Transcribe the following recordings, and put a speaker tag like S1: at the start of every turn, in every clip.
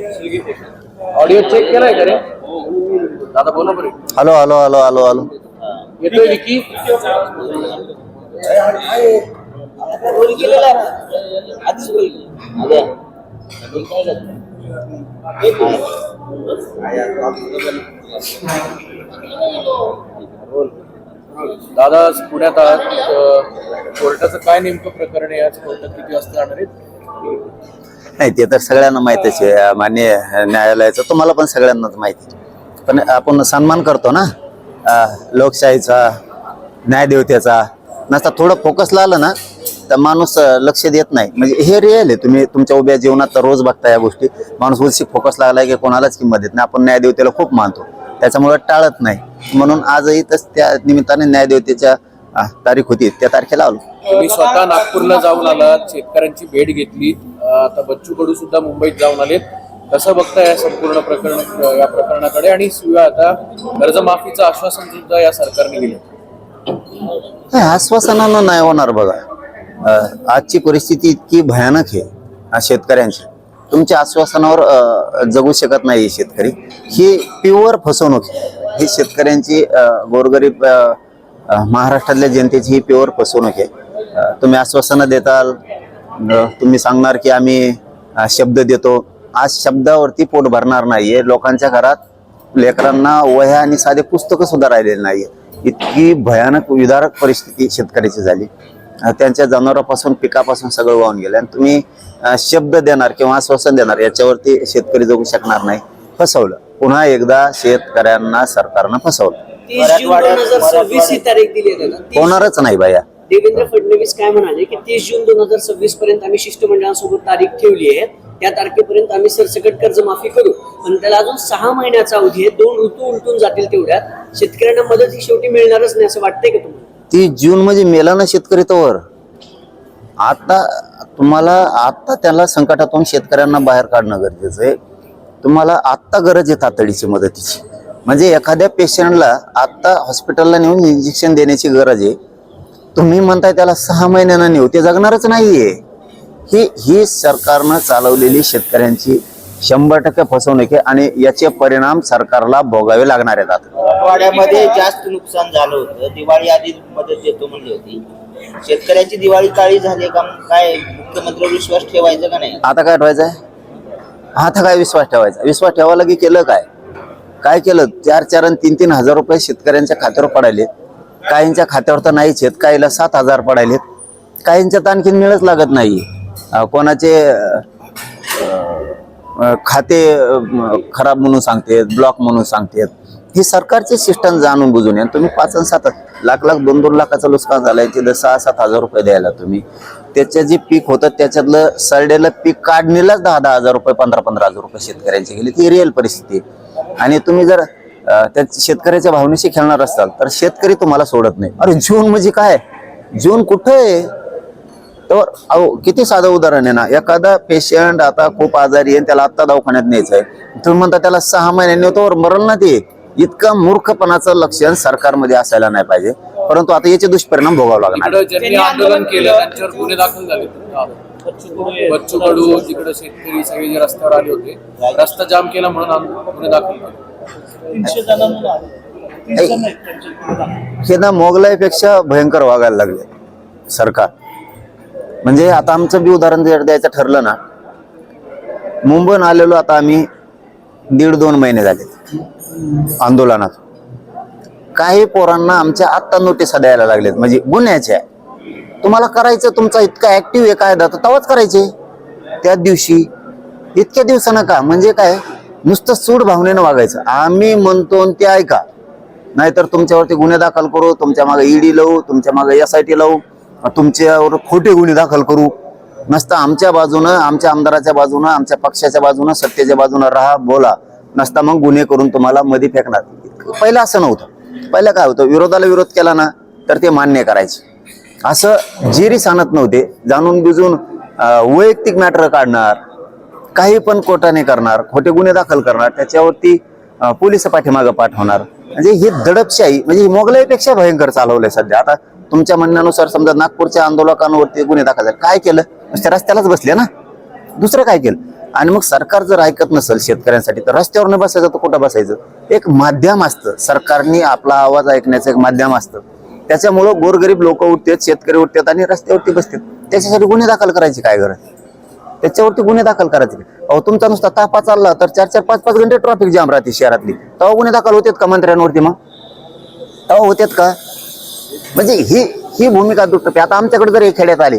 S1: Audio check केलाय का रे? दादा बोला बरे.
S2: Hello hello hello hello hello.
S1: येतोय विकी? दादा पुण्यात आहात. कोर्टाचं काय नेमकं प्रकरण आहे? आज कोर्टात किती वाजता जाणार आहेत?
S2: नाही ते तर सगळ्यांना माहितच आहे. मान्य न्यायालयाचं तुम्हाला पण सगळ्यांनाच माहिती आहे. पण आपण सन्मान करतो ना. लोकशाहीचा न्यायदेवतेचा. नसता थोडं फोकसला आलं ना तर माणूस लक्ष देत नाही. म्हणजे हे रिअल आहे. तुम्ही तुमच्या उभ्या जीवनात तर रोज बघता या गोष्टी. माणूस उलशी फोकस लागलाय की कोणालाच किंमत देत नाही. आपण न्यायदेवतेला खूप मानतो. त्याच्यामुळे टाळत नाही. म्हणून आजही तस त्या निमित्ताने न्यायदेवतेच्या तारीख होती त्या तारखेला आलो.
S1: तुम्ही स्वतः नागपूरला जाऊन आलात शेतकऱ्यांची भेट घेतली. अं, आता बच्चू कडू सुद्धा मुंबईत जाऊन आलेत. कसं बघताय या संपूर्ण प्रकरण या प्रकरणाकडे? आणि शिवाय आता कर्जमाफीचं आश्वासन सुद्धा या सरकारने दिलं.
S2: नाही आश्वासनानं नाही होणार बघा. अं, आजची परिस्थिती इतकी भयानक आहे शेतकऱ्यांची. तुमच्या आश्वासनावर अं, जगू शकत नाही शेतकरी. ही प्युअर फसवणूक आहे. ही शेतकऱ्यांची अं, गोरगरीब अं, महाराष्ट्रातल्या जनतेची ही प्युअर फसवणूक आहे. तुम्ही आश्वासनं देताल तुम्ही सांगणार की आम्ही शब्द देतो. आज शब्दावरती पोट भरणार नाहीये. लोकांच्या घरात लेकरांना वह्या आणि साधे पुस्तकं सुद्धा राहिलेली नाहीये. इतकी भयानक विदारक परिस्थिती शेतकऱ्याची झाली. त्यांच्या जनावरांपासून पिकापासून सगळं वाहून गेलं. आणि तुम्ही शब्द देणार किंवा आश्वासन देणार याच्यावरती शेतकरी जगू शकणार नाही. फसवलं. पुन्हा एकदा शेतकऱ्यांना सरकारनं फसवलं.
S3: तीस जून दोन हजार सव्वीस ही तारीख दिली आहे. तीस-
S2: होणारच नाही बाया
S3: देवेंद्र फडणवीस काय म्हणाले की तीस जून दोन हजार सव्वीस पर्यंत आम्ही शिष्टमंडळासोबत तारीख ठेवली आहे. त्या तारखेपर्यंत आम्ही सरसकट कर्जमाफी करू. पण त्याला अजून सहा महिन्याचा अवधी आहे. दोन ऋतू उलटून जातील तेवढ्यात. शेतकऱ्यांना मदत ही शेवटी मिळणारच नाही असं वाटतंय का तुम्हाला?
S2: ती जून म्हणजे मेला ना शेतकरी तोवर. आता तुम्हाला आता त्याला संकटातून शेतकऱ्यांना बाहेर काढणं गरजेचं आहे. तुम्हाला आत्ता गरज आहे तातडीची मदतीची. म्हणजे एखाद्या पेशंटला आत्ता हॉस्पिटलला नेऊन इंजेक्शन देण्याची गरज आहे. तुम्ही म्हणताय त्याला सहा महिन्यानं नेऊ ते जगणारच नाहीये. ही ही सरकारनं चालवलेली शेतकऱ्यांची शंभर टक्के फसवणूक आहे आणि याचे परिणाम सरकारला भोगावे लागणार आहेत आता.
S4: मराठवाड्यामध्ये जास्त नुकसान झालं होतं. दिवाळी आधी मदत देतो म्हणली होती. शेतकऱ्याची दिवाळी काळी झाली का? काय मुख्यमंत्र्यावर विश्वास ठेवायचा का नाही?
S2: आता काय ठेवायचं आहे आता काय विश्वास ठेवायचा? विश्वास ठेवायला की केलं काय? काय केलं? चार चार आणि तीन तीन हजार रुपये शेतकऱ्यांच्या खात्यावर पडायले. काहींच्या खात्यावर तर नाहीच आहेत काहीला सात हजार पडायलेत. काहींच्यात आणखीन मिळच लागत नाही. कोणाचे खाते खराब म्हणून सांगतेत ब्लॉक म्हणून सांगतेत. ही सरकारचे सिस्टम जाणून बुजून या तुम्ही पाच आणि सात लाख लाख दोन दोन लाखाचं नुकसान झालंय तिथं सहा सात हजार रुपये द्यायला तुम्ही. त्याचं जे पीक होतं त्याच्यातलं सडलेलं पीक काढणीलाच दहा दहा हजार रुपये पंधरा पंधरा हजार रुपये शेतकऱ्यांची गेली. ती रिअल परिस्थिती आहे. आणि तुम्ही जर त्या शेतकऱ्याच्या भावनेशी खेळणार असाल तर शेतकरी तुम्हाला सोडत नाही. अरे जून म्हणजे काय? जून कुठं आहे? तर अहो किती साधं उदाहरण आहे ना एखादा पेशंट आता खूप आजारी आहे आणि त्याला आत्ता दवाखान्यात न्यायचं आहे. तुम्ही म्हणता त्याला सहा महिन्यांनी होतो मरल ना ते. इतकं मूर्खपणाचं लक्षण सरकारमध्ये असायला नाही पाहिजे. परंतु आता याचे दुष्परिणाम भोगावं लागणार.
S1: बच्चू कडू तिकडे शेतकरी सगळे जे रस्त्यावर आले होते रस्ता जाम केला म्हणून गुन्हे दाखल केले.
S2: हे ना मोगलाईपेक्षा भयंकर वागायला लागले सरकार. म्हणजे आता आमचं बी उदाहरण जर द्यायचं ठरलं ना मुंबईहून आलेलो आता आम्ही दीड दोन महिने झाले आंदोलनात. काही पोरांना आमच्या आत्ता नोटिसा द्यायला लागलेत म्हणजे गुन्ह्याच्या तुम्हाला करायचं तुमचा इतका ऍक्टिव्ह आहे कायदा तर तवाच करायचे. त्याच दिवशी इतक्या दिवसानं का? म्हणजे काय? नुसतं सूड भावनेनं वागायचं. आम्ही म्हणतो आणि ते ऐका. नाहीतर तुमच्यावरती गुन्हे दाखल करू तुमच्या मागे ईडी लावू तुमच्या मागे एस आय टी लावू तुमच्यावर खोटे गुन्हे दाखल करू. नसता आमच्या बाजूनं आमच्या आमदाराच्या बाजूनं आमच्या पक्षाच्या बाजूनं सत्तेच्या बाजूनं राहा बोला. नसता मग गुन्हे करून तुम्हाला मध्ये फेकणार. पहिलं असं नव्हतं. पहिलं काय होतं? विरोधाला विरोध केला ना तर ते मान्य करायचे. असं जिरी सांगत नव्हते. जाणून बुजून वैयक्तिक मॅटर काढणार काही पण कोर्टाने करणार खोटे गुन्हे दाखल करणार त्याच्यावरती पोलीस पाठीमागं पाठवणार म्हणजे ही दडपशाही म्हणजे ही मोगलाईपेक्षा भयंकर चालवलंय सध्या. आता तुमच्या म्हणण्यानुसार समजा नागपूरच्या आंदोलकांवरती गुन्हे दाखल झाले. काय केलं? नुसत्या रस्त्यालाच बसले ना? दुसरं काय केलं? आणि मग सरकार जर ऐकत नसेल शेतकऱ्यांसाठी तर रस्त्यावर न बसायचं तर कुठं बसायचं? एक माध्यम असतं. सरकारने आपला आवाज ऐकण्याचं एक माध्यम असतं. त्याच्यामुळं गोरगरीब लोक उठतात शेतकरी उठतात आणि रस्त्यावरती बसतात. त्याच्यासाठी गुन्हे दाखल करायची काय गरज? त्याच्यावरती गुन्हे दाखल करायचे अहो तुमचा नुसता तापा चालला तर चार चार पाच पाच घंटे ट्रॉफिक जाम राहते शहरातली. तेव्हा गुन्हे दाखल होतात का मंत्र्यांवरती मग? तेव्हा होतात का? म्हणजे ही ही भूमिका दुटते आता आमच्याकडे जर हे खेड्यात आले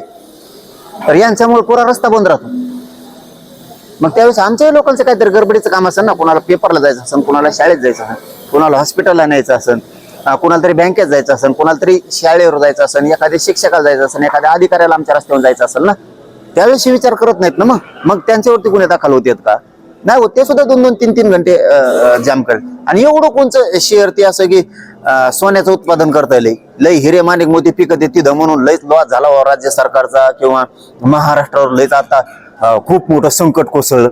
S2: तर यांच्यामुळे पुरा रस्ता बंद राहतो. मग त्यावेळेस आमच्याही लोकांचं काहीतरी गडबडीचं काम असेल ना? कोणाला पेपरला जायचं असेल कोणाला शाळेत जायचं असेल कोणाला हॉस्पिटलला न्यायचं असेल कोणाला तरी बँकेत जायचं असेल कोणाला तरी शाळेवर जायचं असेल एखाद्या शिक्षकाला जायचं असेल एखाद्या अधिकाऱ्याला आमच्या रस्त्यावर जायचं असेल ना त्याविषयी विचार करत नाहीत ना मग? मग त्यांच्यावरती गुन्हे दाखल होतात का? नाही होत ते सुद्धा दोन दोन तीन तीन घंटे जाम करत आणि एवढं कोणचं शेअर ते असं की सोन्याचं उत्पादन करता लय लय हिरे माणिक मोती पिकत तिथं म्हणून लयच लॉस झाला हो राज्य सरकारचा किंवा महाराष्ट्रावर लयच आता खूप मोठं संकट कोसळलं.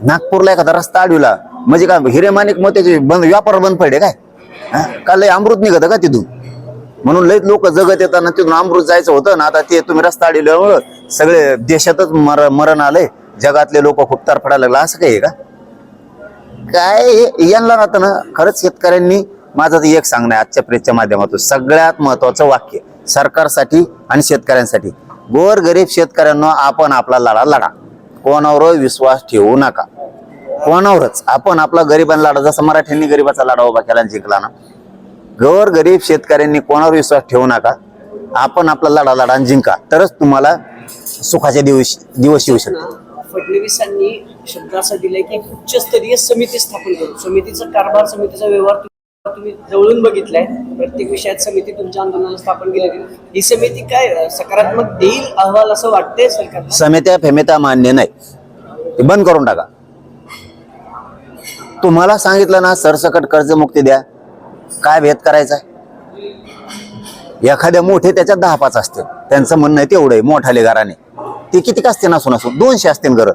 S2: नागपूरला एखादा रस्ता अडविला म्हणजे काय हिरे माणिक मोत्याचे बंद व्यापार बंद पडले काय? का लय अमृत निघत का तिथून? म्हणून लय लोक जगत येताना तिथून अमृत जायचं होतं ना आता ते तुम्ही रस्ता अडविल्यामुळं सगळे देशातच मर मरण आलंय. जगातले लोक खूप तरफडायला लागला. असं काही आहे का? काय यांना आता ना खरंच शेतकऱ्यांनी माझं एक सांगणं आहे आजच्या प्रेसच्या माध्यमातून. सगळ्यात महत्वाचं वाक्य सरकारसाठी आणि शेतकऱ्यांसाठी. गोर गरीब शेतकऱ्यांना आपण आपला लढा लढा. कोणावर विश्वास ठेवू नका. कोणावरच आपण आपला गरिबांना लढा जसं मराठ्यांनी गरिबाचा लढा उभा केला जिंकला ना. गोर गरीब शेतकऱ्यांनी कोणावर विश्वास ठेवू नका. आपण आपला लढा लढा जिंका. तरच तुम्हाला सुखाचे दिवस दिवस येऊ शकतात
S3: फडणवीसांनी शब्द असा दिलाय की उच्चस्तरीय समिती स्थापन करू. समितीचा कारभार समितीचा व्यवहार तुम्ही- जवळून बघितलाय. प्रत्येक विषयात समिती तुमच्या आंदोलनाला स्थापन केली ही समिती काय सकारात्मक देईल अहवाल असं वाटतंय सरकारला?
S2: समित्या फेमित्या मान्य नाही. ते बंद करून टाका. तुम्हाला सांगितलं ना सरसकट कर्जमुक्ती द्या. काय भेद करायचा एखाद्या मोठे त्याच्यात दहा पाच असते त्यांचं म्हणणं आहे तेवढं आहे मोठाले घराने ते किती असते नसून नसून दोनशे असतील घरं.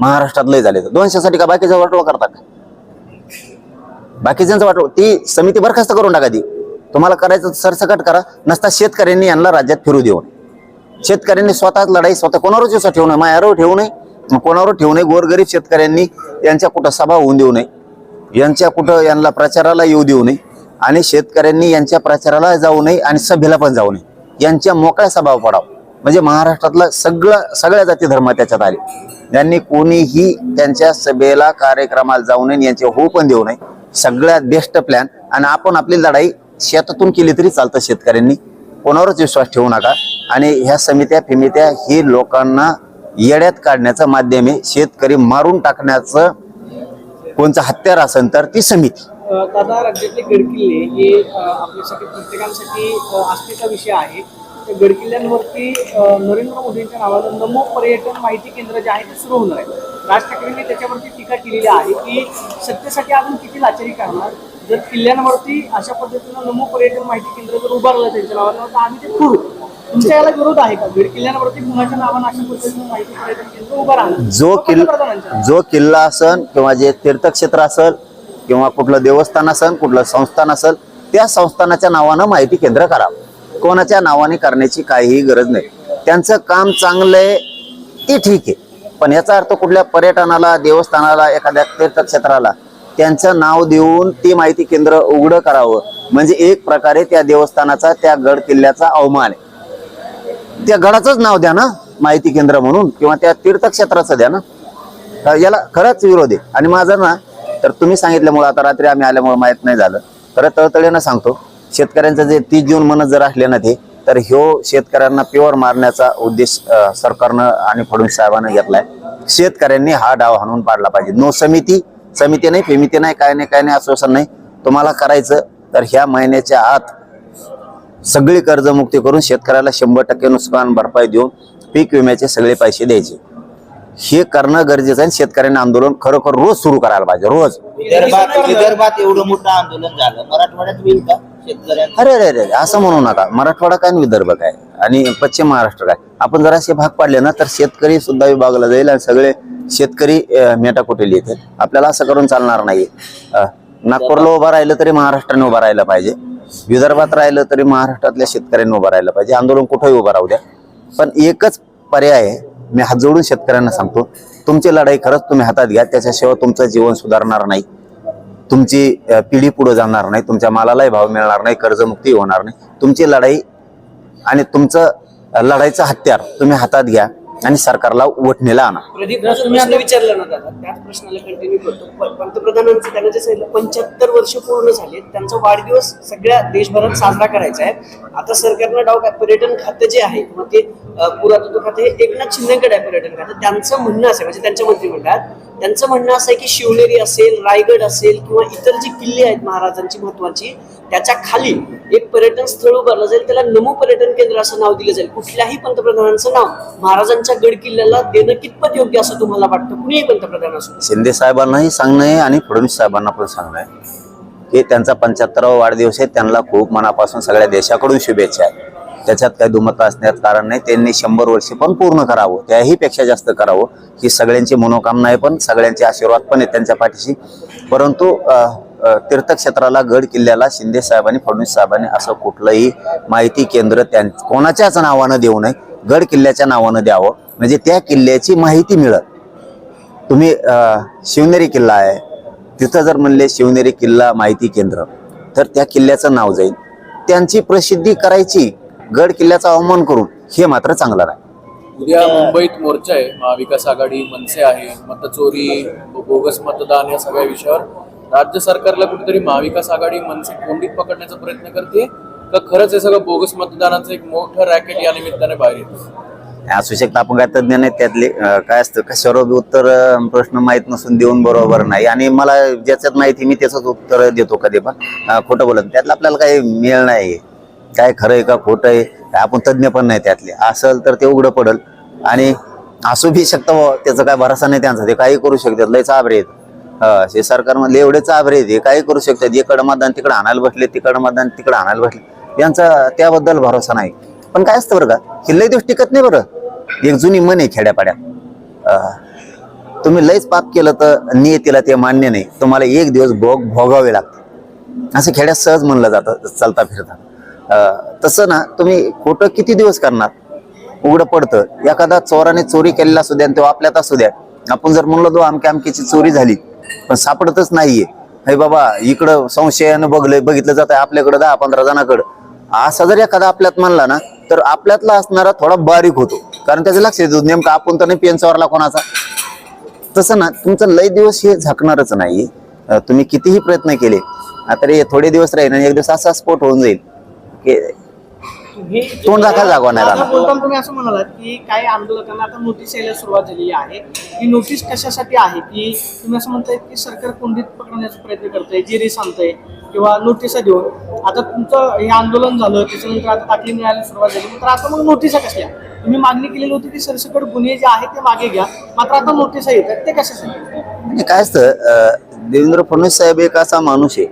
S2: महाराष्ट्रात लय झाले तर दोनशेसाठी का बाकीचा वाटोळा करता का? बाकीच्यांचं वाटो ती समिती बरखास्त करून टाका ती. तुम्हाला करायचं सरसकट करा नसता शेतकऱ्यांनी यांना राज्यात फिरू देऊ शेतकऱ्यांनी स्वतःच लढाई स्वतः कोणावरच ठेवू नये मायावर ठेवू नये. कोणावर ठेवू नये? गोरगरीब शेतकऱ्यांनी यांच्या कुठं सभा होऊन देऊ नये. यांच्या कुठं यांना प्रचाराला येऊ देऊ नये. आणि शेतकऱ्यांनी यांच्या प्रचाराला जाऊ नये आणि सभेला पण जाऊ नये. यांच्या मोकळ्या सभा पडावं. म्हणजे महाराष्ट्रातला सगळं सगळ्या जाती धर्म त्याच्यात आले. यांनी कोणीही त्यांच्या सभेला कार्यक्रमाला जाऊ नये आणि यांचे होऊ पण देऊ नये. सगळ्यात बेस्ट प्लॅन आणि आपण आपली लढाई शेतातून केली तरी चालतं शेतकऱ्यांनी. कोणावरच विश्वास ठेवू नका. आणि ह्या समित्या फिमित्या ही लोकांना येड्यात काढण्याचं माध्यम आहे. शेतकरी मारून टाकण्याचं कोणचं हत्यार असेल तर ती समिती.
S3: दादा राज्यातले गडकिल्ले हे आपल्यासाठी प्रत्येकांसाठी आस्थेचा विषय आहे. त्या गडकिल्ल्यांवरती नरेंद्र मोदींच्या नावानं नमो पर्यटन माहिती केंद्र जे आहे ते सुरू होणार आहे. राज ठाकरेंनी त्याच्यावरती टीका केलेली आहे की सत्तेसाठी अजून किती लाचारी करणार? जर किल्ल्यांवरती अशा पद्धतीनं नमो पर्यटन माहिती केंद्र जर उभारलं त्यांच्या नावानं तर आम्ही ते करू. तुमच्या याला विरोध आहे का? गड किल्ल्यांवरती कुणाच्या नावानं अशा पद्धतीनं माहिती पर्यटन केंद्र उभं राहणार.
S2: जो किल्ला. जो किल्ला असन किंवा जे तीर्थक्षेत्र असल किंवा कुठलं देवस्थान असन कुठलं संस्थान असल त्या संस्थानाच्या नावानं माहिती केंद्र करावं. कोणाच्या नावाने करण्याची काहीही गरज नाही. त्यांचं काम चांगलं आहे ते ठीक आहे. पण याचा अर्थ कुठल्या पर्यटनाला देवस्थानाला एखाद्या तीर्थक्षेत्राला त्यांचं नाव देऊन ते माहिती केंद्र उघडं करावं. म्हणजे एक प्रकारे त्या देवस्थानाचा त्या गड किल्ल्याचा अवमान आहे. त्या गडाचंच नाव द्या ना माहिती केंद्र म्हणून किंवा त्या तीर्थक्षेत्राचं द्या ना. याला खरंच विरोध आहे. आणि माझं ना तर तुम्ही सांगितल्यामुळं आता रात्री आम्ही आल्यामुळे माहीत नाही झालं. खरं तळतळीनं सांगतो शेतकऱ्यांचं जे तीस जून म्हणत जर असले ना ते तर ह्यो शेतकऱ्यांना प्युअर मारण्याचा उद्देश सरकारनं आणि फडणवीस साहेबांना घेतलाय. शेतकऱ्यांनी हा डाव हाणून पाडला पाहिजे. नो समिती समिती नाही फेमिती नाही काय नाही काय नाही आश्वासन नाही. तुम्हाला करायचं तर ह्या महिन्याच्या आत सगळी कर्जमुक्ती करून शेतकऱ्याला शंभर टक्के नुकसान भरपाई देऊन पीक विम्याचे सगळे पैसे द्यायचे. हे करणं गरजेचं आहे शेतकऱ्यांनी आंदोलन खरोखर रोज सुरू करायला पाहिजे रोज.
S4: विदर्भात एवढं मोठं आंदोलन झालं. मराठवाड्यात होईल का शेतकऱ्यांना
S2: अरे अरे अरे असं म्हणू नका. मराठवाडा काय आणि विदर्भ काय? आणि पश्चिम महाराष्ट्र काय? आपण जर असे भाग पाडले ना तर शेतकरी सुद्धा विभागला जाईल आणि सगळे शेतकरी मेटाकुटेल येतील. आपल्याला असं करून चालणार नाही. नागपूरला उभं राहिलं तरी महाराष्ट्राने उभं राहिलं पाहिजे. विदर्भात राहिलं तरी महाराष्ट्रातल्या शेतकऱ्यांनी उभं राहिलं पाहिजे. आंदोलन कुठेही उभं राहू द्या. पण एकच पर्याय आहे मी हात जोडून शेतकऱ्यांना सांगतो तुमची लढाई खरंच तुम्ही हातात घ्या त्याच्याशिवाय तुमचं जीवन सुधारणार नाही. तुमची पिढी पुढे जाणार नाही तुमच्या मालालाही भाव मिळणार नाही कर्जमुक्ती होणार नाही. तुमची लढाई आणि तुमचं लढाईचं हत्यार तुम्ही हातात घ्या. आणि सरकारला वठणीला आणा
S3: प्रदीप प्रश्न विचारला ना दादा त्याच प्रश्नाला कंटिन्यू करतो. पंतप्रधानांचं त्यांना जे सांगितलं पंच्याहत्तर वर्ष पूर्ण झाले त्यांचा वाढदिवस सगळ्या देशभरात साजरा करायचा आहे. आता सरकारनं डाव काय पर्यटन खातं जे आहे मग ते पुरातत्व खातं हे एकनाथ शिंदेकडे आहे पर्यटन खातं. त्यांचं म्हणणं असं म्हणजे त्यांच्या मंत्रिमंडळात त्यांचं म्हणणं असं आहे की शिवनेरी असेल रायगड असेल किंवा इतर जी किल्ले आहेत महाराजांची महत्वाची त्याच्याखाली एक पर्यटन स्थळ उभारलं जाईल त्याला नमो पर्यटन केंद्र असं नाव दिलं जाईल. कुठल्याही पंतप्रधानांचं नाव महाराजांच्या गड किल्ल्याला देणं कितपत योग्य असं तुम्हाला वाटतं? कुणीही पंतप्रधान असो
S2: शिंदे साहेबांनाही सांगणं आहे आणि फडणवीस साहेबांना पण सांगणं आहे की त्यांचा पंच्याहत्तरावा वाढदिवस आहे त्यांना खूप मनापासून सगळ्या देशाकडून शुभेच्छा आहेत त्याच्यात काही दुमत असण्यात कारण नाही. त्यांनी शंभर वर्ष पण पूर्ण करावं. त्याही पेक्षा जास्त करावं. ही सगळ्यांची मनोकामना आहे पण सगळ्यांचे आशीर्वाद पण आहे त्यांच्या पाठीशी. परंतु तीर्थक्षेत्राला गड किल्ल्याला शिंदे साहेबांनी फडणवीस साहेबांनी असं कुठलंही माहिती केंद्र त्यां कोणाच्याच नावानं देऊ नये. गड किल्ल्याच्या नावानं द्यावं. म्हणजे त्या किल्ल्याची माहिती मिळत तुम्ही शिवनेरी किल्ला आहे. तिथं जर म्हणले शिवनेरी किल्ला माहिती केंद्र तर त्या किल्ल्याचं नाव जाईल. त्यांची प्रसिद्धी करायची. गड किल्ल्याचा अवमान करून हे मात्र चांगलं नाही
S1: उद्या मुंबईत मोर्चा आहे महाविकास आघाडी मनसे आहे मतचोरी बोगस मतदान या सगळ्या विषयावर. राज्य सरकारला कुठेतरी महाविकास आघाडी मनसे कोंडीत पकडण्याचा प्रयत्न करते का खरंच हे सगळं बोगस मतदानाचं एक मोठं रॅकेट या निमित्ताने बाहेर येतं?
S2: असू शकतं आपण काय तज्ज्ञ नाही त्यातले काय असतं कशावर बी उत्तर प्रश्न माहीत नसून देऊन बरोबर नाही. आणि मला ज्याच्यात माहिती मी त्याचंच उत्तर देतो कधी पण. खोटं बोलत. त्यातलं आपल्याला काही मिळ नाही. काय खरं आहे का खोटं आहे आपण तज्ज्ञ पण नाही त्यातले. असेल तर ते उघडं पडल. आणि असू बी शकतं बुवा, त्याचा काय भरोसा नाही त्यांचा. ते काही करू शकतात. लय चाबरे आहेत. अ, हे सरकारमधले एवढे चाबरे आहेत. हे काही करू शकतात. इकडं मतदान तिकडं आणायला बसले तिकडं मतदान तिकडं आणायला बसले. यांचा त्याबद्दल भरोसा नाही. पण काय असतं बरं का? हे लय दिवस टिकत नाही बरं. एक जुनी मन आहे खेड्यापाड्यात. तुम्ही लयच पाप केलं तर नियतीला ते मान्य नाही. तुम्हाला एक दिवस भोग भोगावे लागते असं खेड्यात सहज म्हणलं जातं चालता फिरता. तसं ना तुम्ही खोटं किती दिवस करणार? उघडं पडतं. एखादा चोराने चोरी केलेला असू द्या आणि तो आपल्यात असू द्या. आपण जर म्हणलो तो आमक्या अमक्याची चोरी झाली. पण सापडतच नाहीये. हे बाबा इकडं संशयानं बघलं बघितलं जात आहे आपल्याकडं दहा पंधरा जणांकडं. असा जर एखादा आपल्यात म्हणला ना तर आपल्यातला असणारा थोडा बारीक होतो. कारण त्याचं लक्ष येतो नेमकं आपण तर नाही पेन चोरला कोणाचा. तसं ना तुमचं लय दिवस हे झाकणारच नाही तुम्ही कितीही प्रयत्न केले आता रे थोडे दिवस राहील आणि एक दिवस असा स्फोट होऊन जाईल. तोंड दाखल जागवा नाही राहणार.
S5: तुम्ही असं म्हणालात की काही आंदोलकांना आता नोटीस यायला सुरुवात झालेली आहे. ही नोटीस कशासाठी आहे? की तुम्ही असं म्हणताय की सरकार कोंडीत पकडण्याचा प्रयत्न करतंय जिरीस आणतंय किंवा नोटिसा देऊन. आता तुमचं हे आंदोलन झालं त्याच्यानंतर आता दाखली मिळायला सुरुवात झाली. तर आता मग नोटिसा कसल्या? तुम्ही मागणी केलेली होती की सरसकट गुन्हे जे आहेत ते मागे घ्या. मात्र आता नोटिसा येतात ते कशासाठी?
S2: आणि काय असतं देवेंद्र फडणवीस साहेब एक असा माणूस आहे.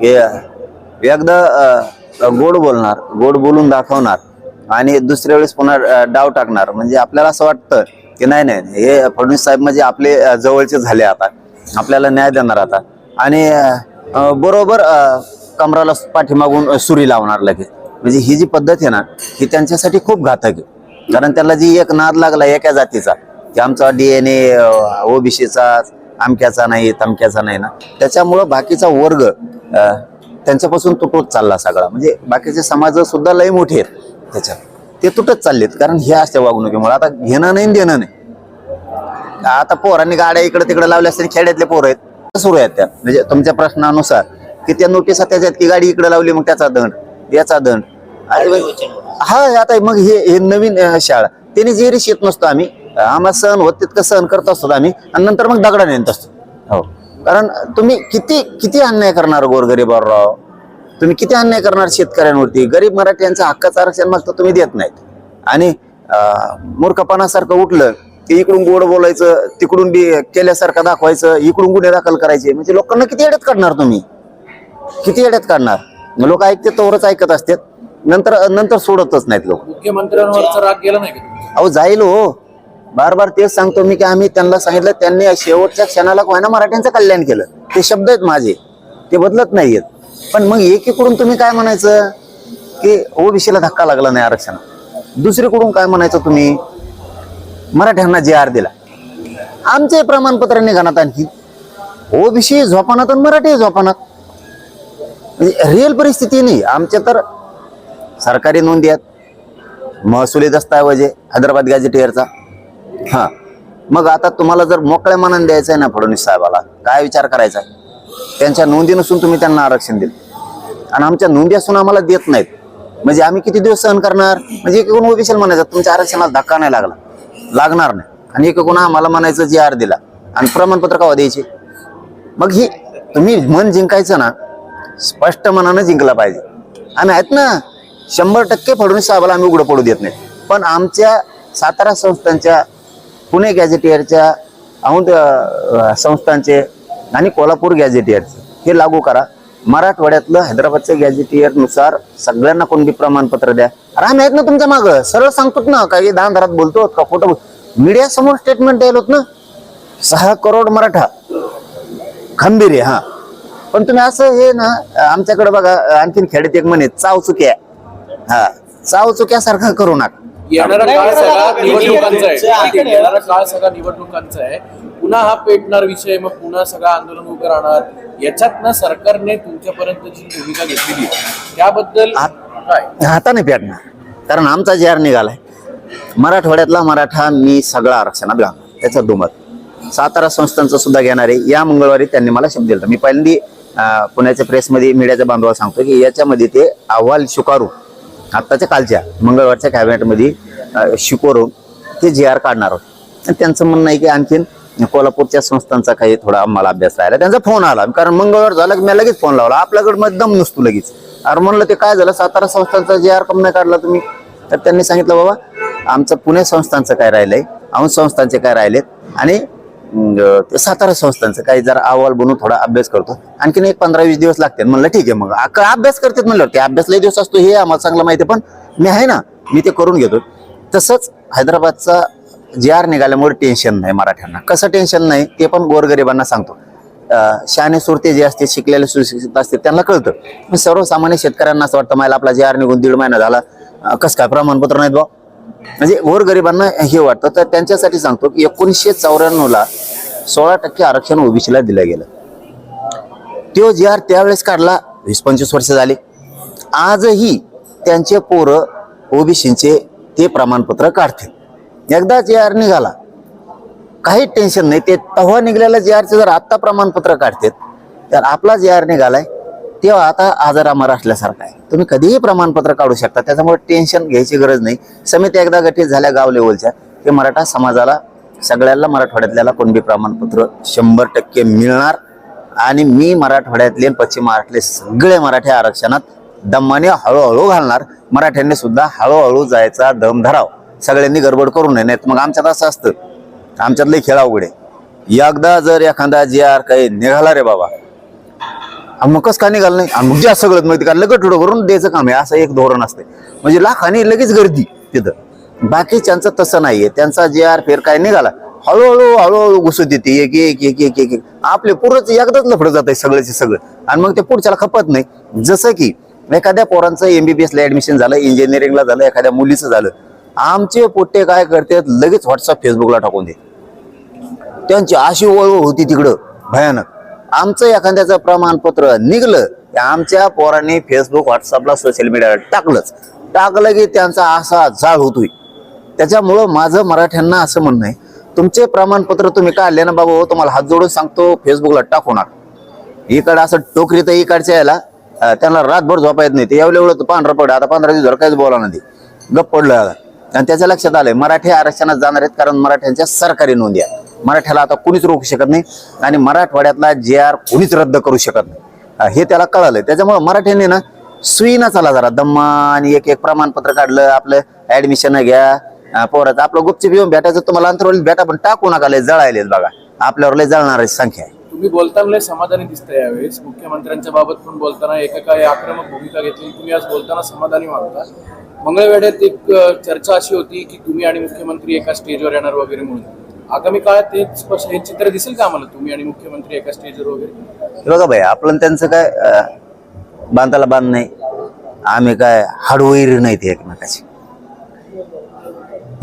S2: की एकदा गोड बोलणार गोड बोलून दाखवणार आणि दुसऱ्या वेळेस पुन्हा डाव टाकणार. म्हणजे आपल्याला असं वाटतं की नाही नाही हे फडणवीस साहेब म्हणजे आपले जवळचे झाले आता. आपल्याला न्याय देणार आता. आणि बरोबर कमराला पाठीमागून सुरी लावणार लगेच. म्हणजे ही जी पद्धत आहे ना ही त्यांच्यासाठी खूप घातक आहे. कारण त्याला जी एक नाद लागला एका जातीचा की आमचा डीएनए ओबीसीचा आमक्याचा नाही तमक्याचा नाही ना त्याच्यामुळं बाकीचा वर्ग त्यांच्यापासून तुटत चालला सगळा. म्हणजे बाकीचे समाज सुद्धा लय मोठे आहेत त्याच्यात. ते तुटत चाललेत कारण हे असते वागणुकीमुळे. आता घेणं नाही आणि देणं नाही. आता पोरांनी गाड्या इकडे तिकडे लावल्या असतील खेड्यातले पोरं आहेत. सुरू आहेत त्या? म्हणजे तुमच्या प्रश्नानुसार की त्या नोटिसा त्याच्यात की गाडी इकडे लावली मग त्याचा दंड याचा दंड. हा आता मग हे हे नवीन शाळा. त्याने जे रिश येत नसतो आम्ही. आम्हाला सहन होत तितकं सहन करत असतो आम्ही. आणि नंतर मग दगडा नेत असतो. हो. कारण तुम्ही किती किती अन्याय करणार गोरगरीबावर? राव तुम्ही किती अन्याय करणार शेतकऱ्यांवरती? गरीब मराठ्यांचं हक्काचं आरक्षण मागतं तुम्ही देत नाहीत. आणि मूर्खपणासारखं उठलं की इकडून गोड बोलायचं तिकडून बी केल्यासारखं दाखवायचं इकडून गुन्हे दाखल करायचे. म्हणजे लोकांना किती येड्यात काढणार तुम्ही? किती येड्यात काढणार? लोक ऐकते तोवरच ऐकत असतात. नंतर नंतर सोडतच नाहीत लोक.
S1: मुख्यमंत्र्यांवरचा राग गेला नाही?
S2: अहो जाईल हो. बार बार तेच सांगतो मी की आम्ही त्यांना सांगितलं त्यांनी शेवटच्या क्षणाला कोणा मराठ्यांचं कल्याण केलं. ते शब्द आहेत माझे. ते बदलत नाहीयेत. पण मग एकीकडून तुम्ही काय म्हणायचं? की ओबीसीला धक्का लागला नाही आरक्षण. दुसरीकडून काय म्हणायचं तुम्ही? मराठ्यांना जे आर दिला. आमचे प्रमाणपत्र निघाणात आणखी. ओबीसी झोपानात आणि मराठी झोपानात. म्हणजे रिअल परिस्थिती नाही. आमच्या तर सरकारी नोंदी आहेत. महसुली दस्तावेज आहे हैदराबाद गॅजेटियरचा हा. मग आता तुम्हाला जर मोकळ्या मनाने द्यायचं आहे ना फडणवीस साहेबाला काय विचार करायचा? आहे त्यांच्या नोंदी नसून तुम्ही त्यांना आरक्षण दिलं. आणि आमच्या नोंदी असून आम्हाला देत नाहीत. म्हणजे आम्ही किती दिवस सहन करणार? म्हणजे एक एकूण ओबीसीला म्हणायचं तुमच्या आरक्षणाला धक्का नाही लागला. लागणार नाही. आणि एक एकूण आम्हाला म्हणायचं जे आर दिला. आणि प्रमाणपत्र कवा द्यायचे? मग ही तुम्ही मन जिंकायचं ना स्पष्ट मनानं जिंकला पाहिजे. आम्ही आहेत ना शंभर टक्के फडणवीस साहेबाला आम्ही उघडं पडू देत नाही. पण आमच्या सातारा संस्थांच्या पुणे गॅझेटियरच्या औंध संस्थांचे आणि कोल्हापूर गॅझेटियरचे. हे लागू करा. मराठवाड्यातलं हैदराबादच्या गॅझेटियरनुसार सगळ्यांना कोणती प्रमाणपत्र द्या. अरे आम्ही आहेत ना तुमच्या मागं. सरळ सांगतोत ना. काही दहा धरात बोलतो का खोटं मीडिया समोर स्टेटमेंट द्यायला होत ना. सहा करोड मराठा. खंबीर हा. पण तुम्ही असं हे ना आमच्याकडे बघा आणखीन खेड्यात एक म्हणे चाव चुक्या हा चाव चुक्यासारखं करू नका.
S1: येणारा काळ सगळा निवडणुकांचा आहे. येणारा काळ सगळा निवडणुकांचा आहे. पुन्हा हा पेटणार विषय मग पुन्हा सगळं आंदोलन उभं राहणार. याच्यात ना सरकारने तुमच्यापर्यंत जी भूमिका घेतलेली आहे, त्याबद्दल काय?
S2: हाताने पेटणार. कारण आमचा जे आर निघालाय मराठवाड्यातला मराठा मी सगळा आरक्षणात घालणार त्याचं दुमत. सातारा संस्थांचं सुद्धा घेणार आहे. या मंगळवारी त्यांनी मला शब्द दिला मी पहिल्यांदी पुण्याच्या प्रेसमध्ये मीडियाच्या बांधवाला सांगतो की याच्यामध्ये ते अहवाल स्वीकारून आत्ताच्या कालच्या मंगळवारच्या कॅबिनेटमध्ये अं, ते जे आर काढणार आहोत आणि त्यांचं म्हणणं आहे की आणखीन कोल्हापूरच्या संस्थांचा काही थोडा आम्हाला अभ्यास राहिला. त्यांचा फोन आला. कारण मंगळवार झाला की मी लगेच फोन लावला. आपल्याकडे मग दम नसतो लगेच. अरे म्हणलं ते काय झालं? सातारा संस्थांचा जे आर कम नाही काढला तुम्ही. तर त्यांनी सांगितलं बाबा आमचं पुणे संस्थांचं काय राहिलंय? औंध संस्थांचे काय राहिलेत? आणि सातारा संस्थांचं काही जरा अहवाल बनवून थोडा अभ्यास करतो. आणखीन एक पंधरा वीस दिवस लागतील. म्हणलं ठीक आहे मग अभ्यास करतात म्हणलं ते अभ्यास लई दिवस असतो हे आम्हाला चांगलं माहिती आहे, पण मी आहे ना मी ते करून घेतो. तसंच हैदराबादचा जे आर निघाल्यामुळे टेन्शन नाही मराठ्यांना. कसं टेन्शन नाही ते पण गोरगरिबांना सांगतो. शहाणे सुरते जे असते शिकलेले सुशिक्षित असते त्यांना कळतं. सर्वसामान्य शेतकऱ्यांना असं वाटतं मला आपला जे आर निघून दीड महिना झाला कसं काय प्रमाणपत्र नाहीत बा म्हणजे गोरगरिबांना हे वाटतं. तर त्यांच्यासाठी सांगतो की एकोणीसशे चौऱ्याण्णवला सोळा टक्के आरक्षण ओबीसीला दिलं गेलं. तो जे आर त्यावेळेस काढला वीस पंचवीस वर्ष झाले. आजही त्यांचे पोरं ओबीसीचे ते प्रमाणपत्र काढतील. एकदा जे आर निघाला काही टेन्शन नाही. ते तेव्हा निघालेलं जे आरचे जर आत्ता प्रमाणपत्र काढतात तर आपला जे आर निघालाय. तेव्हा आता आजार आमार असल्यासारखा आहे. तुम्ही कधीही प्रमाणपत्र काढू शकता. त्याच्यामुळे टेन्शन घ्यायची गरज नाही. समिती एकदा गठीत झाल्या गाव लेवलच्या की मराठा समाजाला सगळ्याला मराठवाड्यातल्याला कोणबी प्रमाणपत्र शंभर टक्के मिळणार. आणि मी मराठवाड्यातले पश्चिम महाराष्ट्रातले सगळे मराठी आरक्षणात दमाने हळूहळू घालणार. मराठ्यांनी सुद्धा हळूहळू जायचा दम धराव. सगळ्यांनी गडबड करू नये नाहीत मग आमच्यात असं असतं. आमच्यातले खेळ अवघड आहे. एकदा जर एखादा जे आर काही निघाला रे बाबा आणि मग कसं का निघालं नाही? आणि मग जास्त सगळं माहिती का लगेच ठोडं करून द्यायचं काम आहे. असं एक धोरण असते. म्हणजे लाखाने लगेच गर्दी तिथं. बाकीच्यांचं तसं नाहीये त्यांचा जे आर फेर काय निघाला हळूहळू हळूहळू घुसत येते. एक एक एक एक एक आपले पूर्वच एकदाच लफडं जात आहे सगळ्याचे सगळं. आणि मग ते पुढच्याला खपत नाही. जसं की एखाद्या पोरांचं एमबीबीएसला ऍडमिशन झालं इंजिनिअरिंगला झालं एखाद्या मुलीचं झालं. आमचे पोट्टे काय करतात लगेच व्हॉट्सअप फेसबुकला टाकून दे त्यांची अशी वळव होती तिकडं. भयानक. आमचं एखाद्याचं प्रमाणपत्र निघलं की आमच्या पोरांनी फेसबुक व्हॉट्सअपला सोशल मीडियावर टाकलंच. टाकलं की त्यांचा असा जाळ होतोय. त्याच्यामुळं माझं मराठ्यांना असं म्हणणं आहे तुमचे प्रमाणपत्र तुम्ही काढले ना बाबा हो तुम्हाला हात जोडून सांगतो फेसबुकला टाकू नका इकडं असं टोकरी तर इकडच्या यायला त्यांना रातभर झोपा येत नाही. ते एवढं एवढं पांढरं पड आता पंधरा दिवस काहीच बोला नाही. गप्प पडलं. आणि त्याच्या लक्षात आलंय मराठी आरक्षणात जाणार आहेत कारण मराठ्यांच्या सरकारी नोंदी आहेत. मराठ्याला आता कुणीच रोखू शकत नाही आणि मराठवाड्यातला जे आर कोणीच रद्द करू शकत नाही. हे त्याला कळालं त्याच्यामुळे मराठ्यांनी ना सुईना चला जरा दम्मा आणि एक एक प्रमाणपत्र काढलं आपलं ऍडमिशन घ्या पोराचं आपलं गुपचूप येऊन भेटायचं तुम्हाला अंतरवलीत भेटा पण टाकू नका लय जळायलेत बघा. आपल्यावर लय जळणारी संख्या आहे.
S1: तुम्ही बोलताना लय समाधानी दिसतंय यावेळेस. मुख्यमंत्र्यांच्या बाबत पण बोलताना एका काही आक्रमक भूमिका घेतली. तुम्ही आज बोलताना समाधानी मागता मंगळवेड्यात एक चर्चा अशी होती की तुम्ही आणि मुख्यमंत्री एका स्टेजवर येणार वगैरे म्हणून. आगामी काळात ते हे चित्र दिसेल का आम्हाला तुम्ही आणि मुख्यमंत्री एका स्टेजवर वगैरे?
S2: बघा भाई आपलं त्यांचं काय बांधाला बांध नाही. आम्ही काय हाडवैर नाही ते एकमेकाची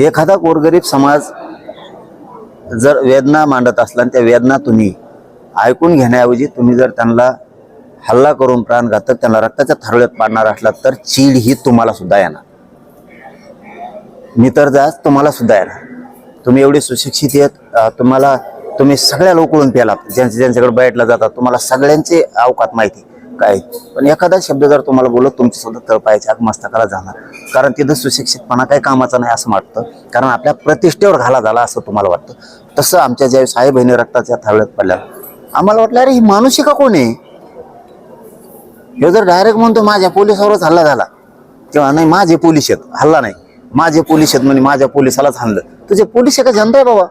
S2: एखादा गोरगरीब समाज जर वेदना मांडत असला त्या वेदना तुम्ही ऐकून घेण्याऐवजी तुम्ही जर त्यांना हल्ला करून प्राणघातक त्यांना रक्ताच्या थरळ्यात पाडणार असला तर चीड ही तुम्हाला सुद्धा येणार. मी तर जास्त तुम्हाला सुद्धा येणार. तुम्ही एवढे सुशिक्षित आहेत तुम्हाला तुम्ही सगळ्या लोकडून पेलात ज्यांचे ज्यांच्याकडे बैठला जातात तुम्हाला सगळ्यांचे अवकात माहिती काय? पण एखादा शब्द जर तुम्हाला बोलत तुमची सुद्धा तळपायच्या मस्तकाला जाणार. कारण तिथं सुशिक्षितपणा काही कामाचा नाही असं वाटतं. कारण आपल्या प्रतिष्ठेवर घाला झाला असं तुम्हाला वाटतं. तसं आमच्या ज्या आई बहिणी रक्ताच्या थावळ्यात पडल्या आम्हाला वाटलं अरे ही मानुषिका का कोण आहे? हे जर डायरेक्ट म्हणतो माझ्या पोलिसावरच हल्ला झाला. किंवा नाही माझे पोलीस आहेत हल्ला नाही. माझे पोलीस आहेत म्हणजे माझ्या पोलिसालाच हाणलं. तुझे पोलीस एका का जनता आहे बाबा.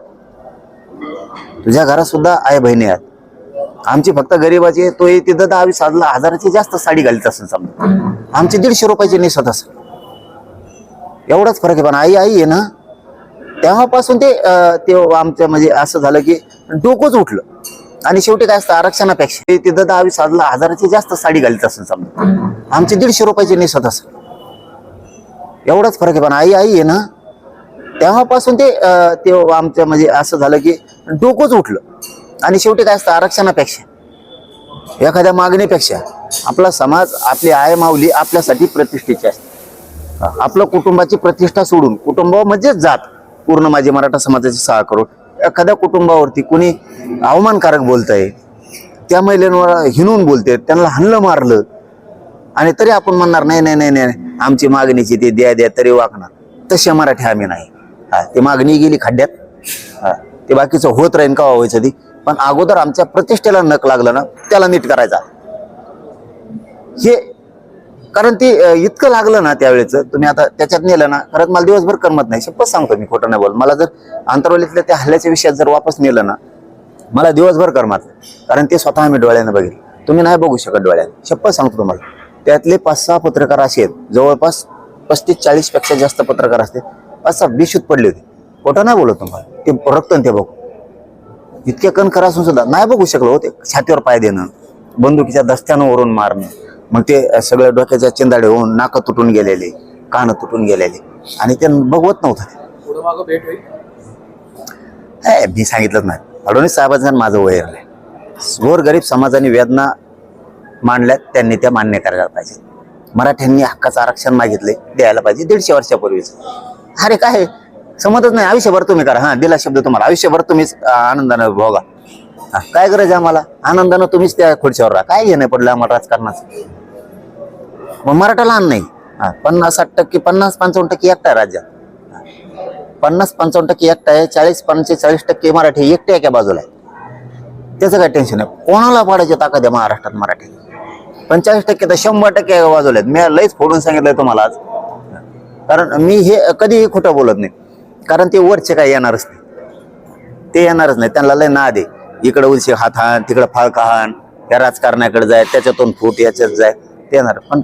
S2: तुझ्या घरात सुद्धा आई बहिणी आहेत. आमची फक्त गरीबाची तो तिथं दहा वीस हजार हजाराची जास्त साडी घालत असेल समजा. आमची दीडशे रुपयाची नेसत असेल. एवढाच फरक आहे पण आई आई आहे ना. तेव्हापासून ते ते आमच्या म्हणजे असं झालं की डोकंच उठलं. आणि शेवटी काय असतं आरक्षणापेक्षा. तिथं दहा वीस हजाराची जास्त साडी घालत असेल समजा. आमची दीडशे रुपयाची नेसत असेल. एवढाच फरक आहे. पण आई आई आहे ना तेव्हापासून ते ते आमच्या म्हणजे असं झालं की डोकंच उठलं. आणि शेवटी काय असतं आरक्षणापेक्षा एखाद्या मागणीपेक्षा आपला समाज आपली आय माऊली आपल्यासाठी प्रतिष्ठेची असते. आपलं कुटुंबाची प्रतिष्ठा सोडून कुटुंब म्हणजेच जात पूर्ण माझे मराठा समाजाची सहा करोड. एखाद्या कुटुंबावरती कुणी अवमानकारक बोलत आहे त्या महिलेंवर हिणून बोलते त्यांना हल्लं मारलं आणि तरी आपण म्हणणार नाही नाही नाही नाही आमची मागणीची ते द्या द्या तरी वागणार. तसे मराठी आम्ही नाही. हा ते मागणी गेली खड्ड्यात. हा ते बाकीचं होत राहीन का व्हायचं ती. पण अगोदर आमच्या प्रतिष्ठेला नक लागलं ना त्याला नीट करायचा. हे कारण ते इतकं लागलं ना त्यावेळेच तुम्ही आता त्याच्यात नेलं ना खरंच मला दिवसभर करमत नाही. शपथ सांगतो मी खोटं नाही बोल मला जर आंतरवलीतल्या त्या हल्ल्याच्या विषयात जर वापस नेलं ना मला दिवसभर करमत कारण ते स्वतः आम्ही डोळ्यानं बघितलं. तुम्ही नाही बघू शकत डोळ्यानं शपथ सांगतो तुम्हाला. त्यातले पाच सहा पत्रकार असे आहेत. जवळपास पस्तीस चाळीसपेक्षा जास्त पत्रकार असते पाच सहा बेशुद्ध पडले होते. खोटं नाही बोलत तुम्हाला. ते रक्त ते बघू. इतके कणखर असून सुद्धा नाही बघू शकलो होते छातीवर पाय देणं बंदुकीच्या दस्त्यानं वरून मारणं. मग ते सगळ्या डोक्याच्या चिंदाडे होऊन नाकं तुटून गेलेले कानं तुटून गेलेले. आणि ते बघवत नव्हतं. ते. हे, मी सांगितलंच नाही. फडणवीस साहेबांचं माझं वैरलंय गोर गरीब समाजाने वेदना मांडल्यात त्यांनी त्या मान्य करायला पाहिजे. मराठ्यांनी हक्काचं आरक्षण मागितले द्यायला पाहिजे दीडशे वर्षापूर्वीच. अरे काय समजत नाही आयुष्यभर तुम्ही करा. हा दिला शब्द तुम्हाला. आयुष्यभर तुम्हीच आनंदानं भोगा काय गरज आम्हाला? आनंदानं तुम्हीच त्या खुर्चीवर राहा. काय घेणं पडलं आम्हाला राजकारणाचं? मग मराठा लहान नाही. हां पन्नास साठ टक्के पन्नास पंचावन्न टक्के एकटा आहे राज्यात. पन्नास पंचावन्न टक्के एकटा आहे चाळीस पंचेचाळीस टक्के मराठी एकटे एका बाजूला आहे. त्याचं काय टेन्शन आहे कोणाला पाडायची ताकद आहे महाराष्ट्रात मराठी पंचाळीस टक्के तर शंभर टक्के वाजवलेत. आहेत मी लईच फोडून सांगितलंय तुम्हाला आज. कारण मी हे कधीही खोटं बोलत नाही. कारण ते वरचे काय येणारच नाही. ते येणारच नाही. त्यांना लय ना दे इकडे उलशी हात हाण तिकडे फाळका हाण या राजकारणाकडे जाय त्याच्यातून फूट याच्यात जाय ते येणार. पण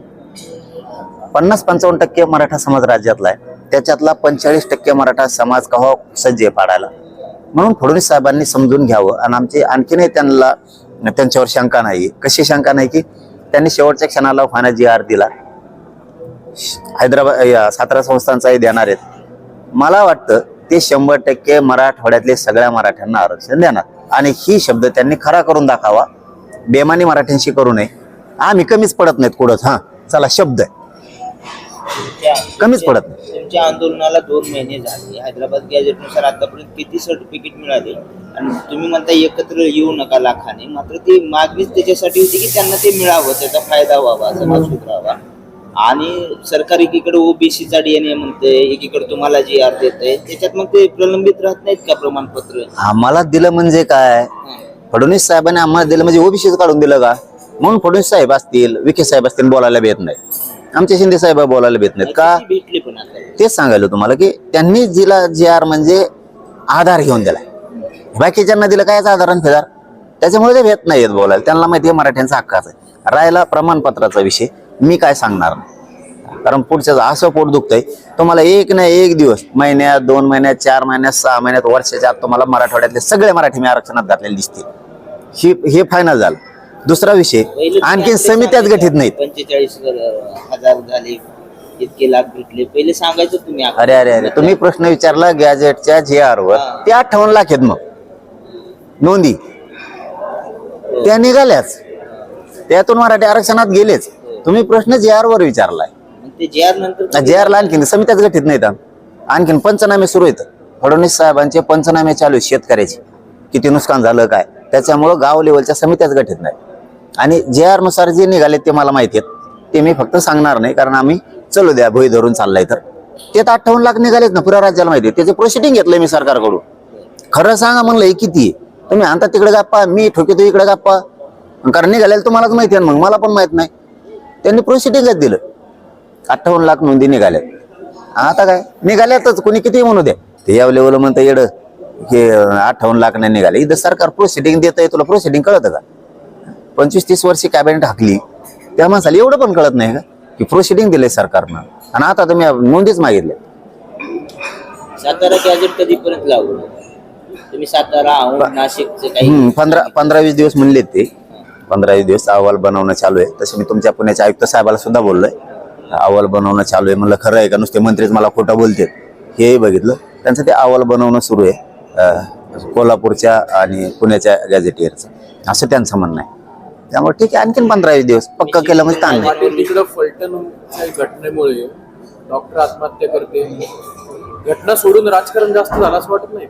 S2: पन्नास पंचावन्न टक्के मराठा समाज राज्यातला आहे. त्याच्यातला पंचेचाळीस टक्के मराठा समाज कवा हो सज्ज आहे पाडायला. म्हणून फडणवीस साहेबांनी समजून घ्यावं. आणि आमचे आणखीनही त्यांना त्यांच्यावर शंका नाही कशी शंका नाही की त्यांनी शेवटच्या क्षणाला फाना जी आर दिला. हैदराबाद या सातारा संस्थांचाही देणार आहेत. मला वाटतं ते शंभर टक्के मराठवाड्यातले सगळ्या मराठ्यांना आरक्षण देणार. आणि ही शब्द त्यांनी खरा करून दाखवा. बेमानी मराठ्यांशी करू नये. आम्ही कमीच पडत नाहीत कुठंच हा. चला शब्द कमीच पडत नाही.
S4: आंदोलनाला दोन महिने झाले. हैदराबाद गॅजेटनुसार आतापर्यंत किती सर्टिफिकेट मिळाले? आणि तुम्ही म्हणता एकत्र येऊ नका लाखाने. मात्र ती मागणीच त्याच्यासाठी होती की त्यांना ते मिळावं त्याचा फायदा व्हावा समाज सुधारावा आणि सरकार एकीकडे ओबीसीचा डीएनए म्हणते एकीकडे तुम्हाला जी आर देत त्याच्यात मग ते प्रलंबित राहत नाहीत का प्रमाणपत्र?
S2: आम्हाला दिलं म्हणजे काय? फडणवीस साहेबांनी आम्हाला दिलं म्हणजे ओबीसीच काढून दिलं का? म्हणून फडणवीस साहेब असतील विखे साहेब असतील बोलायला भेट नाही. आमचे शिंदे साहेब बोलायला भेट नाहीत. का?
S4: भेटले पण
S2: तेच सांगायला तुम्हाला की त्यांनी जिला जी आर म्हणजे आधार घेऊन दिलाय. बाकीच्यांना दिलं कायच आधार आणि फेदार? त्याच्यामुळे ते भेट नाही येत बोलायला. त्यांना माहिती आहे मराठ्यांचा हक्काच आहे. राहिला प्रमाणपत्राचा विषय. मी काय सांगणार नाही. कारण पुढच्याच असं पोट दुखतंय तुम्हाला एक ना एक दिवस महिन्यात दोन महिन्यात चार महिन्यात सहा महिन्यात वर्षाच्या आत तुम्हाला मराठवाड्यातले सगळे मराठी मी आरक्षणात घातलेले दिसतील. ही हे फायनल झालं. दुसरा विषय आणखी समित्याच गठीत नाहीत.
S4: पंचेचाळीस हजार झाले इतके लाख भेटले. पहिले सांगायचं तुम्ही.
S2: अरे अरे अरे तुम्ही प्रश्न विचारला गॅजेटच्या जे आर वर. ते अठ्ठावन्न लाख आहेत मग. नोंदी. त्या निघाल्याच. त्यातून मराठी आरक्षणात गेलेच. तुम्ही प्रश्न जे आर वर विचारलाय.
S4: जे आर
S2: आरला आणखीन समित्याच गठीत नाहीत. आणखीन पंचनामे सुरू आहेत. फडणवीस साहेबांचे पंचनामे चालू आहेत शेतकऱ्याचे. किती नुकसान झालं काय? त्याच्यामुळं गाव लेवलच्या समित्याच गठीत नाही आणि जे आरनुसार जे निघाले ते मला माहिती आहेत. ते मी फक्त सांगणार नाही कारण आम्ही चलो द्या भोई धरून चाललाय तर. ते तर अठ्ठावन्न लाख निघालेत ना पुऱ्या राज्याला माहिती आहे. त्याचे प्रोसिडिंग घेतलंय मी सरकारकडून. खरं सांगा म्हणलं हे किती आहे? तुम्ही आणता तिकडे गाप्पा मी ठोकेतो इकडे गाप्पा. कारण निघालेलं तुम्हालाच माहिती आहे मग मला पण माहीत नाही. त्यांनी प्रोसिडिंगच दिलं. अठ्ठावन्न लाख नोंदी निघाल्यात आता काय? निघाल्यातच कोणी किती म्हणू द्या. ते या लेवल म्हणतं येड. हे अठ्ठावन्न लाख नाही निघाले. इथं सरकार प्रोसिडिंग देत आहे तुला प्रोसिडिंग कळतं का? पंचवीस तीस वर्षी कॅबिनेट हाकली. त्या माणसाला एवढं पण कळत नाही का? की प्रोसिडिंग दिले सरकारनं. आणि आता तुम्ही नोंदीच मागितल्या.
S4: सातारा गॅजेट कधीपर्यंत लागू? तुम्ही सातारा औंध नाशिकचे काही
S2: हम्म, पंधरा पंधरा वीस दिवस म्हणले ते. पंधरा वीस दिवस अहवाल बनवणं चालू आहे. तसे मी तुमच्या पुण्याच्या आयुक्त साहेबाला सुद्धा बोललोय. अहवाल बनवणं चालू आहे. म्हणलं खरं आहे का? नुसते मंत्रीच मला खोटं बोलतात. हेही बघितलं. त्यांचं ते अहवाल बनवणं सुरू आहे. अं, कोल्हापूरच्या आणि पुण्याच्या गॅझेटियरचं. असं त्यांचं म्हणणं आहे. त्यामुळे ठीक आहे. आणखीन पंधरा वीस दिवस पक्क केलं म्हणजे ताण नाही
S1: पाटील तिकडं फलटणच्या घटनेमुळे डॉक्टर आत्महत्या करते. घटना सोडून राजकारण जास्त झालं असं वाटत नाही.